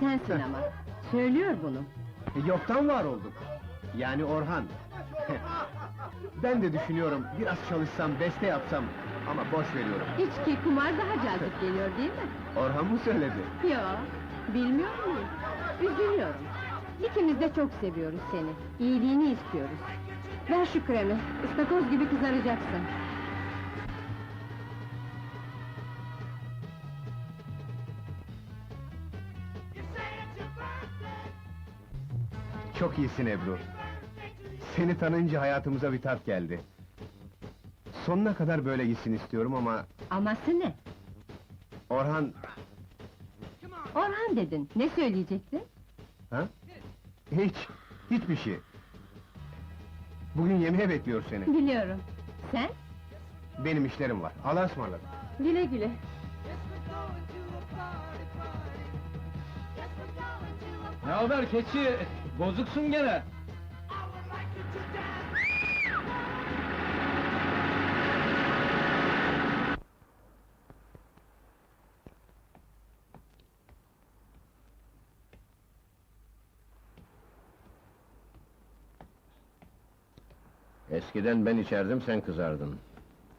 şey sensin ama. Söylüyor bunu. E, Yoktan var olduk. Yani Orhan. ben de düşünüyorum, biraz çalışsam, beste yapsam ama boş veriyorum. İçki, kumar daha cazip geliyor değil mi? Orhan mı söyledi? Yo, bilmiyor muyum? Üzülüyorum. İkimiz de çok seviyoruz seni. İyiliğini istiyoruz. Ver şu kremi, ıstakoz gibi kızaracaksın. Çok iyisin Ebru. Seni tanınca hayatımıza bir tat geldi. Sonuna kadar böyle gitsin istiyorum ama Aması ne? Orhan... Orhan dedin, ne söyleyecektin? Ha? Hiç, hiçbir şey. Bugün yemeğe bekliyor seni. Biliyorum. Sen? Benim işlerim var, Allah'a ısmarladık. Güle güle. Ne haber keçi? Bozuksun gene. Eskiden ben içerdim, sen kızardın.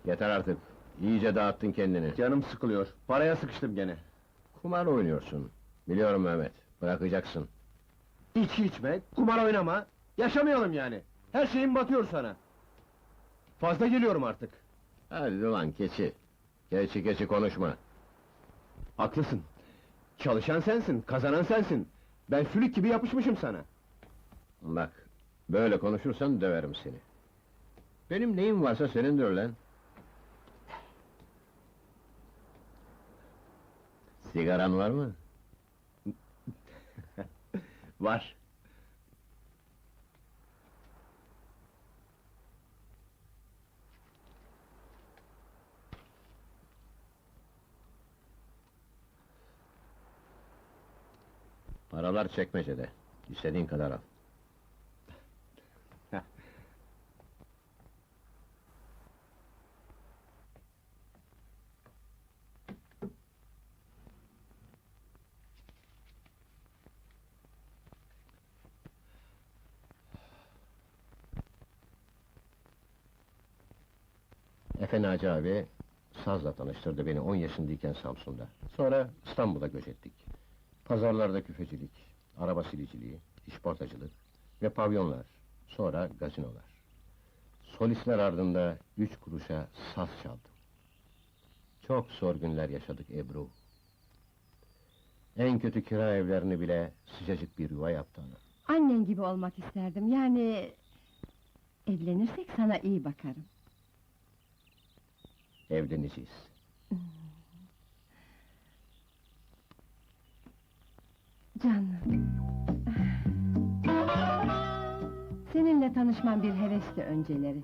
Yeter artık, iyice dağıttın kendini. Canım sıkılıyor, paraya sıkıştım gene. Kumar oynuyorsun. Biliyorum Mehmet, bırakacaksın. İçki içme, kumar oynama, yaşamayalım yani. Her şeyim batıyor sana. Fazla geliyorum artık. Hadi ulan keçi. Keçi keçi konuşma. Haklısın. Çalışan sensin, kazanan sensin. Ben sülük gibi yapışmışım sana. Bak, böyle konuşursan döverim seni. Benim neyim varsa senindir lan. Sigaran var mı? Var. Paralar çekmecede. İstediğin kadar al. Efe Naci abi sazla tanıştırdı beni 10 yaşındayken Samsun'da. Sonra İstanbul'a göç ettik. Pazarlarda küfecilik, araba siliciliği, işportacılık ve pavyonlar, sonra gazinolar. Solistler ardında üç kuruşa saz çaldım. Çok zor günler yaşadık Ebru. En kötü kira evlerini bile sıcacık bir yuva yaptı ana. Annen gibi olmak isterdim, yani... Evlenirsek sana iyi bakarım. Evleneceğiz. Canım. Seninle tanışmam bir hevesti önceleri.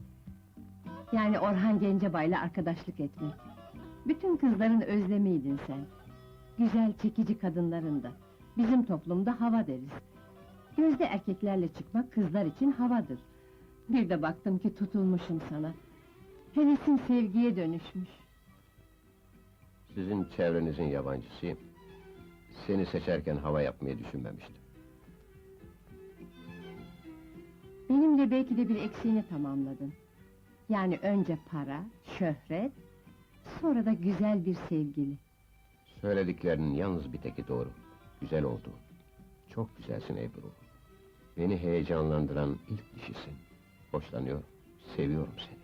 Yani Orhan Gencebay'la arkadaşlık etmek. Bütün kızların özlemiydin sen. Güzel, çekici kadınların da. Bizim toplumda hava deriz. Gözde erkeklerle çıkmak kızlar için havadır. Bir de baktım ki tutulmuşum sana. Hevesin sevgiye dönüşmüş. Sizin çevrenizin yabancısıyım. Seni seçerken hava yapmayı düşünmemiştim. Benimle belki de bir eksiğini tamamladın. Yani önce para, şöhret, sonra da güzel bir sevgili. Söylediklerinin yalnız bir teki doğru. Güzel oldu. Çok güzelsin Ebru. Beni heyecanlandıran ilk dişisin. Hoşlanıyorum, seviyorum seni.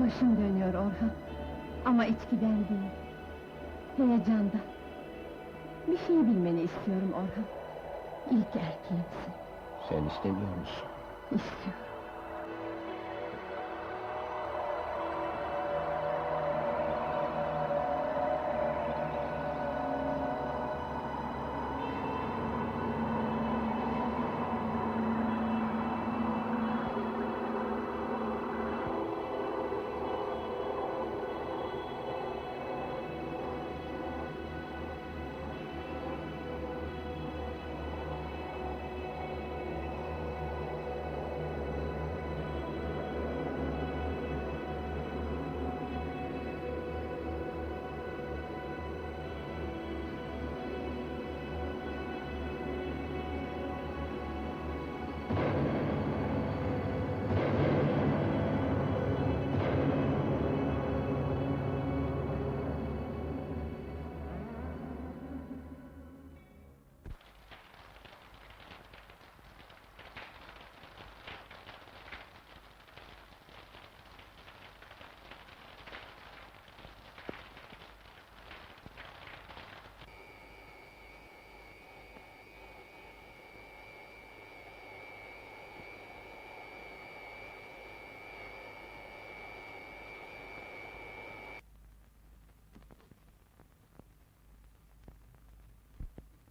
Başım dönüyor Orhan. Ama içkiden değil. Heyecandan. Bir şey bilmeni istiyorum Orhan. İlk erkeğimsin. Sen istemiyor musun? İstiyorum.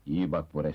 İyi bak bu